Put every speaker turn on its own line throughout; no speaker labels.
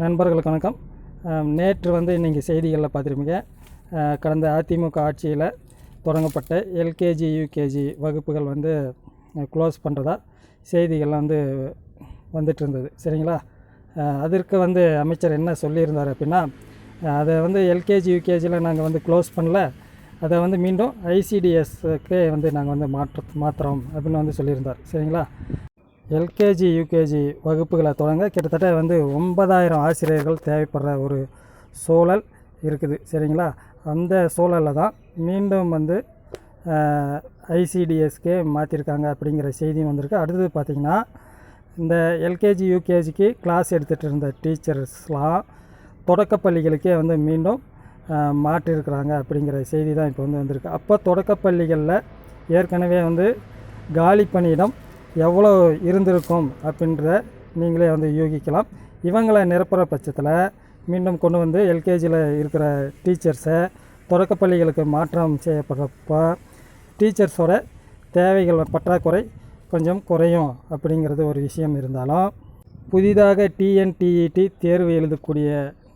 நண்பர்களுக்கு வணக்கம். நேற்று வந்து நீங்கள் செய்திகளில் பார்த்துருப்பீங்க. கடந்த அதிமுக ஆட்சியில் தொடங்கப்பட்ட எல்கேஜி யூகேஜி வகுப்புகள் வந்து க்ளோஸ் பண்ணுறதா செய்திகள்லாம் வந்து வந்துட்டு இருந்தது. சரிங்களா? அதற்கு வந்து அமைச்சர் என்ன சொல்லியிருந்தார் அப்படின்னா அதை வந்து எல்கேஜி யூகேஜியில் நாங்கள் வந்து க்ளோஸ் பண்ணல. அதை வந்து மீண்டும் ஐசிடிஎஸ்க்கு வந்து நாங்கள் வந்து மாற்ற மாற்றுறோம் அப்படின்னு வந்து சொல்லியிருந்தார். சரிங்களா? எல்கேஜி யூகேஜி வகுப்புகளை தொடங்க கிட்டத்தட்ட வந்து ஒன்பதாயிரம் ஆசிரியர்கள் தேவைப்படுற ஒரு சூழல் இருக்குது. சரிங்களா? அந்த சூழலில் தான் மீண்டும் வந்து ஐசிடிஎஸ்கே மாற்றிருக்காங்க அப்படிங்கிற செய்தியும் வந்திருக்கு. அடுத்தது பார்த்திங்கன்னா இந்த எல்கேஜி யூகேஜிக்கு கிளாஸ் எடுத்துகிட்டு இருந்த டீச்சர்ஸ்லாம் தொடக்கப்பள்ளிகளுக்கே வந்து மீண்டும் மாற்றிருக்கிறாங்க அப்படிங்கிற செய்தி தான் இப்போ வந்து வந்திருக்கு. அப்போ தொடக்கப்பள்ளிகளில் ஏற்கனவே வந்து காலி பணியிடம் எவ்வளோ இருந்திருக்கும் அப்படின்ற நீங்களே வந்து யூகிக்கலாம். இவங்களை நிரப்புற பட்சத்தில் மீண்டும் கொண்டு வந்து எல்கேஜியில் இருக்கிற டீச்சர்ஸை தொடக்கப்பள்ளிகளுக்கு மாற்றம் செய்யப்படுறப்போ டீச்சர்ஸோட தேவைகள் பற்றாக்குறை கொஞ்சம் குறையும் அப்படிங்கிறது ஒரு விஷயம் இருந்தாலும் புதிதாக டிஎன்டிஇடி தேர்வு எழுதக்கூடிய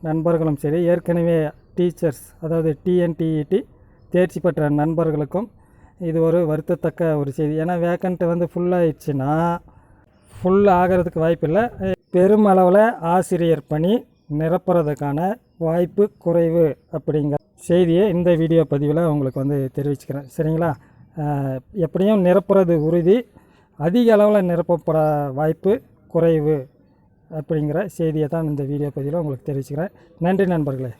நண்பர்களும் சரி ஏற்கனவே டீச்சர்ஸ் அதாவது டிஎன்டிஇடி தேர்ச்சி பெற்ற நண்பர்களுக்கும் இது ஒரு வருத்தத்தக்க ஒரு செய்தி. ஏன்னா வேக்கண்ட் வந்து ஃபுல்லாகிடுச்சுன்னா ஃபுல் ஆகிறதுக்கு வாய்ப்பில்லை பெருமளவில் ஆசிரியர் பணி நிரப்புறதுக்கான வாய்ப்பு குறைவு அப்படிங்கிற செய்தியை இந்த வீடியோ பதிவில் உங்களுக்கு வந்து தெரிவிச்சுக்கிறேன். சரிங்களா? எப்படியும் நிரப்புறது உறுதி. அதிக அளவில் நிரப்பப்பட வாய்ப்பு குறைவு அப்படிங்கிற செய்தியை தான் இந்த வீடியோ பதிவில் உங்களுக்கு தெரிவிச்சுக்கிறேன். நன்றி நண்பர்களே.